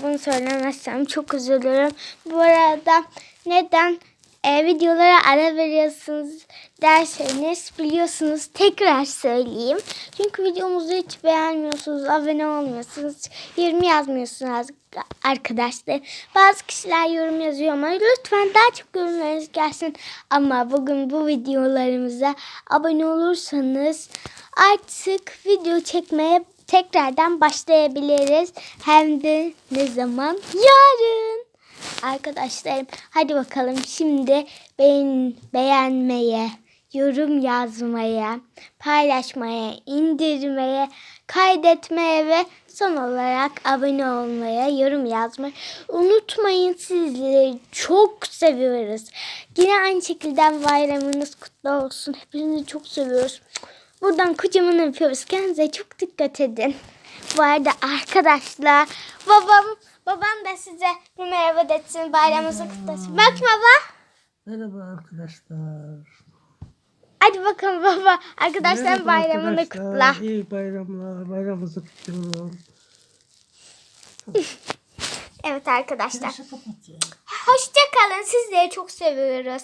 Bunu söylemezsem çok üzülürüm. Bu arada neden e, videolara ara veriyorsunuz derseniz biliyorsunuz tekrar söyleyeyim. Çünkü videomuzu hiç beğenmiyorsunuz, abone olmuyorsunuz, yorum yazmıyorsunuz arkadaşlar. Bazı kişiler yorum yazıyor ama lütfen daha çok yorumlarınız gelsin. Ama bugün bu videolarımıza abone olursanız artık video çekmeye tekrardan başlayabiliriz. Hem de ne zaman? Yarın. Arkadaşlarım hadi bakalım şimdi beğen, beğenmeye, yorum yazmaya, paylaşmaya, indirmeye, kaydetmeye ve son olarak abone olmaya, yorum yazmayı unutmayın. Sizleri çok seviyoruz. Yine aynı şekilde bayramınız kutlu olsun. Hepinizi çok seviyoruz. Buradan kocaman öpüyoruz. Kendinize çok dikkat edin. Bu arada arkadaşlar babam babam da size bir merhaba desin. Bayramınızı kutlu olsun. Bak baba. Merhaba arkadaşlar. Hadi bakalım baba. Arkadaşlar Merhaba bayramını arkadaşlar. kutla. İyi bayramlar. Bayramınızı kutluyorum. Evet arkadaşlar. Hoşça kalın. Sizleri çok seviyoruz.